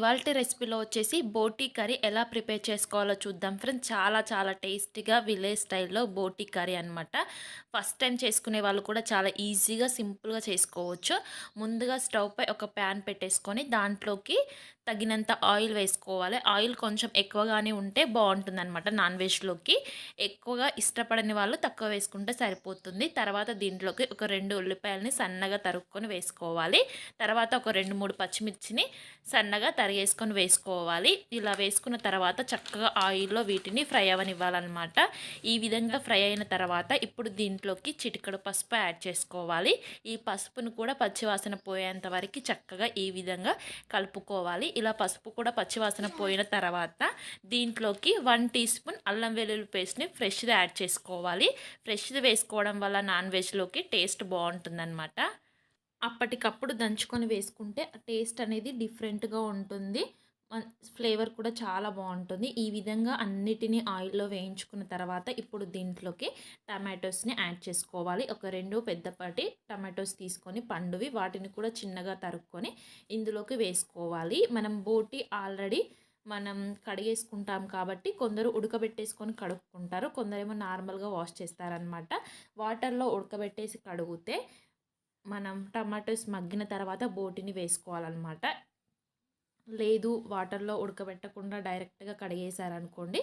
ఇవాళ రెసిపీలో వచ్చేసి బోటీ కర్రీ ఎలా ప్రిపేర్ చేసుకోవాలో చూద్దాం ఫ్రెండ్స్. చాలా చాలా టేస్టీగా విలేజ్ స్టైల్లో బోటీ కర్రీ అనమాట ఫస్ట్ టైం చేసుకునే వాళ్ళు కూడా చాలా ఈజీగా సింపుల్గా చేసుకోవచ్చు. ముందుగా స్టవ్ పై ఒక ప్యాన్ పెట్టేసుకొని దాంట్లోకి తగినంత ఆయిల్ వేసుకోవాలి. ఆయిల్ కొంచెం ఎక్కువగానే ఉంటే బాగుంటుంది అనమాట నాన్ వెజ్లోకి. ఎక్కువగా ఇష్టపడని వాళ్ళు తక్కువ వేసుకుంటే సరిపోతుంది. తర్వాత దీంట్లోకి ఒక రెండు ఉల్లిపాయలని సన్నగా తరుక్కొని వేసుకోవాలి. తర్వాత ఒక రెండు మూడు పచ్చిమిర్చిని సన్నగా తరిగేసుకొని వేసుకోవాలి. ఇలా వేసుకున్న తర్వాత చక్కగా ఆయిల్లో వీటిని ఫ్రై అవనివ్వాలన్నమాట. ఈ విధంగా ఫ్రై అయిన తర్వాత ఇప్పుడు దీంట్లోకి చిటికడు పసుపు యాడ్ చేసుకోవాలి. ఈ పసుపును కూడా పచ్చివాసన పోయేంత వరకు చక్కగా ఈ విధంగా కలుపుకోవాలి. ఇలా పసుపు కూడా పచ్చివాసన పోయిన తర్వాత దీంట్లోకి వన్ టీ స్పూన్ అల్లం వెల్లుల్లి పేస్ట్ని ఫ్రెష్ది యాడ్ చేసుకోవాలి. ఫ్రెష్ది వేసుకోవడం వల్ల నాన్ వెజ్లోకి టేస్ట్ బాగుంటుందన్నమాట. అప్పటికప్పుడు దంచుకొని వేసుకుంటే టేస్ట్ అనేది డిఫరెంట్గా ఉంటుంది. ఫ్లేవర్ కూడా చాలా బాగుంటుంది. ఈ విధంగా అన్నిటినీ ఆయిల్లో వేయించుకున్న తర్వాత ఇప్పుడు దీంట్లోకి టమాటోస్ని యాడ్ చేసుకోవాలి. ఒక రెండు పెద్దపాటి టమాటోస్ తీసుకొని పండువి వాటిని కూడా చిన్నగా తరుక్కొని ఇందులోకి వేసుకోవాలి. మనం బోటి ఆల్రెడీ మనం కడిగేసుకుంటాం కాబట్టి కొందరు ఉడకబెట్టేసుకొని కడుక్కుంటారు. కొందరేమో నార్మల్గా వాష్ చేస్తారనమాట వాటర్లో ఉడకబెట్టేసి కడిగితే మనం టమాటోస్ మగ్గిన తర్వాత బోటిని వేసుకోవాలన్నమాట. లేదు వాటర్లో ఉడకబెట్టకుండా డైరెక్ట్గా కడిగేశారనుకోండి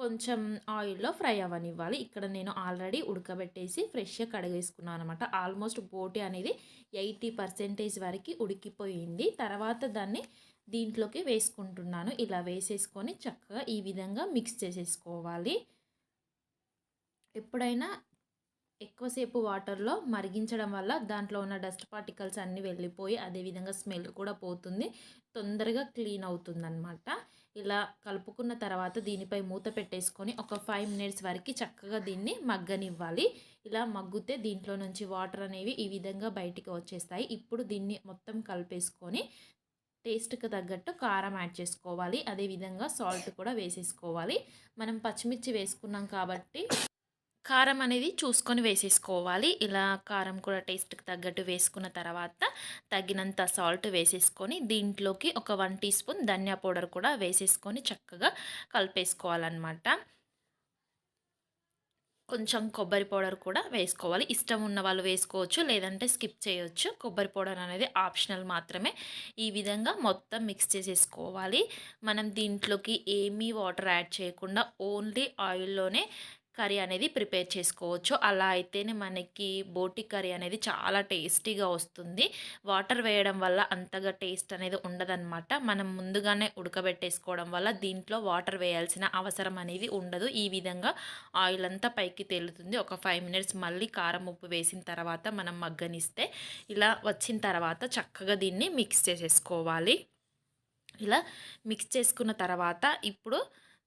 కొంచెం ఆయిల్లో ఫ్రై అవ్వనివ్వాలి. ఇక్కడ నేను ఆల్రెడీ ఉడకబెట్టేసి ఫ్రెష్గా కడిగేసుకున్నాను అనమాట ఆల్మోస్ట్ బోటి అనేది ఎయిటీ పర్సెంటేజ్ వరకు ఉడికిపోయింది. తర్వాత దాన్ని దీంట్లోకి వేసుకుంటున్నాను. ఇలా వేసేసుకొని చక్కగా ఈ విధంగా మిక్స్ చేసేసుకోవాలి. ఎప్పుడైనా ఎక్కువసేపు వాటర్లో మరిగించడం వల్ల దాంట్లో ఉన్న డస్ట్ పార్టికల్స్ అన్నీ వెళ్ళిపోయి అదేవిధంగా స్మెల్ కూడా పోతుంది. తొందరగా క్లీన్ అవుతుందన్నమాట. ఇలా కలుపుకున్న తర్వాత దీనిపై మూత పెట్టేసుకొని ఒక ఫైవ్ మినిట్స్ వరకు చక్కగా దీన్ని మగ్గనివ్వాలి. ఇలా మగ్గితే దీంట్లో నుంచి వాటర్ అనేవి ఈ విధంగా బయటికి వచ్చేస్తాయి. ఇప్పుడు దీన్ని మొత్తం కలిపేసుకొని టేస్ట్కి తగ్గట్టు కారం యాడ్ చేసుకోవాలి. అదేవిధంగా సాల్ట్ కూడా వేసేసుకోవాలి. మనం పచ్చిమిర్చి వేసుకున్నాం కాబట్టి కారం అనేది చూసుకొని వేసేసుకోవాలి. ఇలా కారం కూడా టేస్ట్కి తగ్గట్టు వేసుకున్న తర్వాత తగినంత సాల్ట్ వేసేసుకొని దీంట్లోకి ఒక వన్ టీ స్పూన్ ధనియా పౌడర్ కూడా వేసేసుకొని చక్కగా కలిపేసుకోవాలన్నమాట. కొంచెం కొబ్బరి పౌడర్ కూడా వేసుకోవాలి. ఇష్టం ఉన్న వాళ్ళు వేసుకోవచ్చు లేదంటే స్కిప్ చేయొచ్చు. కొబ్బరి పౌడర్ అనేది ఆప్షనల్ మాత్రమే. ఈ విధంగా మొత్తం మిక్స్ చేసేసుకోవాలి. మనం దీంట్లోకి ఏమీ వాటర్ యాడ్ చేయకుండా ఓన్లీ ఆయిల్లోనే కర్రీ అనేది ప్రిపేర్ చేసుకోవచ్చు. అలా అయితేనే మనకి బోటి కర్రీ అనేది చాలా టేస్టీగా వస్తుంది. వాటర్ వేయడం వల్ల అంతగా టేస్ట్ అనేది ఉండదన్నమాట. మనం ముందుగానే ఉడకబెట్టేసుకోవడం వల్ల దీంట్లో వాటర్ వేయాల్సిన అవసరం అనేది ఉండదు. ఈ విధంగా ఆయిల్ అంతా పైకి తేలుతుంది. ఒక ఫైవ్ మినిట్స్ మళ్ళీ కారం ఉప్పు వేసిన తర్వాత మనం మగ్గనిస్తే ఇలా వచ్చిన తర్వాత చక్కగా దీన్ని మిక్స్ చేసేసుకోవాలి. ఇలా మిక్స్ చేసుకున్న తర్వాత ఇప్పుడు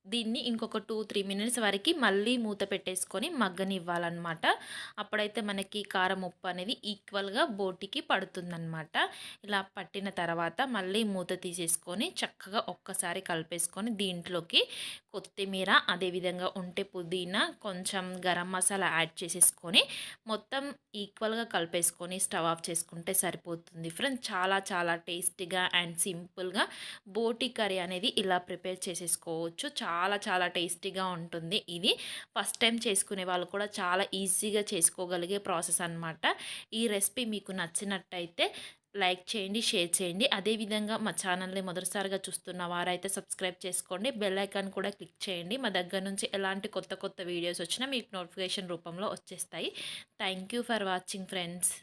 దీన్ని ఇంకొక టూ త్రీ మినిట్స్ వరకు మళ్ళీ మూత పెట్టేసుకొని మగ్గనివ్వాలన్నమాట. అప్పుడైతే మనకి కారం ఉప్పు అనేది ఈక్వల్గా బోటికి పడుతుందన్నమాట. ఇలా పట్టిన తర్వాత మళ్ళీ మూత తీసేసుకొని చక్కగా ఒక్కసారి కలిపేసుకొని దీంట్లోకి కొత్తిమీర అదేవిధంగా ఉంటే పుదీనా కొంచెం గరం మసాలా యాడ్ చేసేసుకొని మొత్తం ఈక్వల్గా కలిపేసుకొని స్టవ్ ఆఫ్ చేసుకుంటే సరిపోతుంది. ఫ్రెండ్స్ చాలా చాలా టేస్టీగా అండ్ సింపుల్గా బోటి కర్రీ అనేది ఇలా ప్రిపేర్ చేసేసుకోవచ్చు. చాలా చాలా టేస్టీగా ఉంటుంది ఇది. ఫస్ట్ టైం చేసుకునే వాళ్ళు కూడా చాలా ఈజీగా చేసుకోగలిగే ప్రాసెస్ అనమాట ఈ రెసిపీ మీకు నచ్చినట్టయితే లైక్ చేయండి షేర్ చేయండి. అదేవిధంగా మా ఛానల్ని మొదటిసారిగా చూస్తున్న వారైతే సబ్స్క్రైబ్ చేసుకోండి. బెల్ ఐకాన్ కూడా క్లిక్ చేయండి. మా దగ్గర నుంచి ఎలాంటి కొత్త కొత్త వీడియోస్ వచ్చినా మీకు నోటిఫికేషన్ రూపంలో వచ్చేస్తాయి. Thank for watching friends.